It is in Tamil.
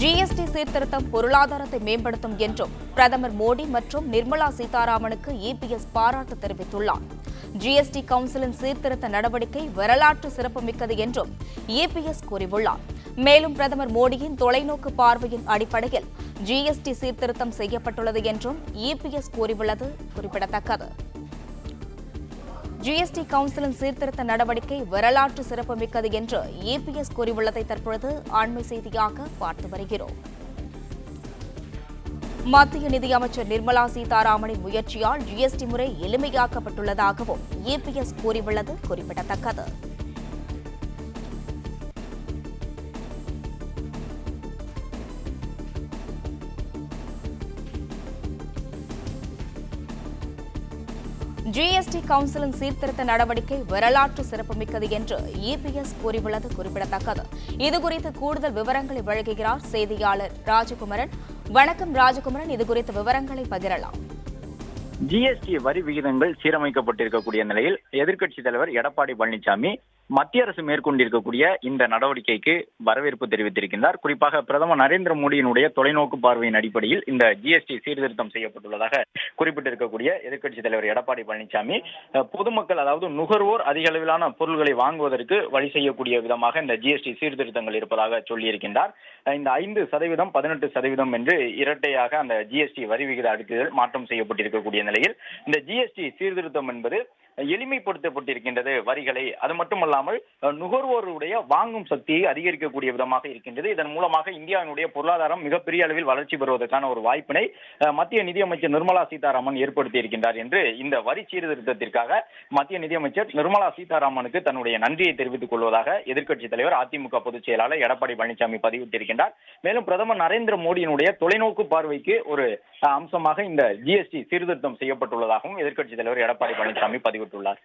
ஜிஎஸ்டி சீர்திருத்தம் பொருளாதாரத்தை மேம்படுத்தும் என்றும் பிரதமர் மோடி மற்றும் நிர்மலா சீதாராமனுக்கு இபிஎஸ் பாராட்டு தெரிவித்துள்ளார். ஜிஎஸ்டி கவுன்சிலின் சீர்திருத்த நடவடிக்கை வரலாற்று சிறப்புமிக்கது என்றும் இபிஎஸ் கூறியுள்ளார். மேலும் பிரதமர் மோடியின் தொலைநோக்கு பார்வையின் அடிப்படையில் ஜிஎஸ்டி சீர்திருத்தம் செய்யப்பட்டுள்ளது என்றும் இபிஎஸ் கூறியுள்ளது குறிப்பிடத்தக்கது. ஜிஎஸ்டி கவுன்சிலின் சீர்திருத்த நடவடிக்கை வரலாற்று சிறப்புமிக்கது என்று ஏபிஎஸ் கூறியுள்ளதை தற்பொழுது ஆண்மை செய்தியாக பார்த்து வருகிறோம். மத்திய நிதியமைச்சர் நிர்மலா சீதாராமனின் முயற்சியால் ஜிஎஸ்டி முறை எளிமையாக்கப்பட்டுள்ளதாகவும் ஏபிஎஸ் கூறியுள்ளது குறிப்பிடத்தக்கது. ஜிஎஸ்டி கவுன்சிலின் சீர்திருத்த நடவடிக்கை வரலாற்று சிறப்புமிக்கது என்று இபிஎஸ் கூறியுள்ளது குறிப்பிடத்தக்கது. இதுகுறித்து கூடுதல் விவரங்களை வழங்குகிறார் செய்தியாளர் ராஜகுமரன். வணக்கம் ராஜகுமரன் இதுகுறித்த விவரங்களை பகிரலாம். ஜிஎஸ்டி வரி விகிதங்கள் சீரமைக்கப்பட்டிருக்கக்கூடிய நிலையில் எதிர்க்கட்சி தலைவர் எடப்பாடி பழனிசாமி மத்திய அரசு மேற்கொண்டிருக்கக்கூடிய இந்த நடவடிக்கைக்கு வரவேற்பு தெரிவித்திருக்கின்றார். குறிப்பாக பிரதமர் நரேந்திர மோடியினுடைய தொலைநோக்கு பார்வையின் அடிப்படையில் இந்த ஜிஎஸ்டி சீர்திருத்தம் செய்யப்பட்டுள்ளதாக குறிப்பிட்டிருக்கக்கூடிய எதிர்க்கட்சி தலைவர் எடப்பாடி பழனிசாமி பொதுமக்கள் அதாவது நுகர்வோர் அதிக அளவிலான பொருள்களை வாங்குவதற்கு வழி செய்யக்கூடிய விதமாக இந்த ஜிஎஸ்டி சீர்திருத்தங்கள் இருப்பதாக சொல்லியிருக்கின்றார். இந்த ஐந்து சதவீதம் பதினெட்டு சதவீதம் என்று இரட்டையாக அந்த ஜிஎஸ்டி வரி விகித அடுக்குகள் மாற்றம் செய்யப்பட்டிருக்கக்கூடிய நிலையில் இந்த ஜிஎஸ்டி சீர்திருத்தம் என்பது எளிமைப்படுத்தப்பட்டிருக்கின்றது வரிகளை. அது மட்டுமல்லாமல் நுகர்வோருடைய வாங்கும் சக்தியை அதிகரிக்கக்கூடிய விதமாக இருக்கின்றது. இதன் மூலமாக இந்தியாவினுடைய பொருளாதாரம் மிகப்பெரிய அளவில் வளர்ச்சி பெறுவதற்கான ஒரு வாய்ப்பினை மத்திய நிதியமைச்சர் நிர்மலா சீதாராமன் ஏற்படுத்தி இருக்கின்றார் என்று இந்த வரி சீர்திருத்தத்திற்காக மத்திய நிதியமைச்சர் நிர்மலா சீதாராமனுக்கு தன்னுடைய நன்றியை தெரிவித்துக் கொள்வதாக எதிர்க்கட்சித் தலைவர் அதிமுக பொதுச் செயலாளர் எடப்பாடி பழனிசாமி பதிவிட்டிருக்கின்றார். மேலும் பிரதமர் நரேந்திர மோடியினுடைய தொலைநோக்கு பார்வைக்கு ஒரு அம்சமாக இந்த ஜிஎஸ்டி சீர்திருத்தம் செய்யப்பட்டுள்ளதாகவும் எதிர்க்கட்சித் தலைவர் எடப்பாடி பழனிசாமி பதிவிட்டுள்ளார்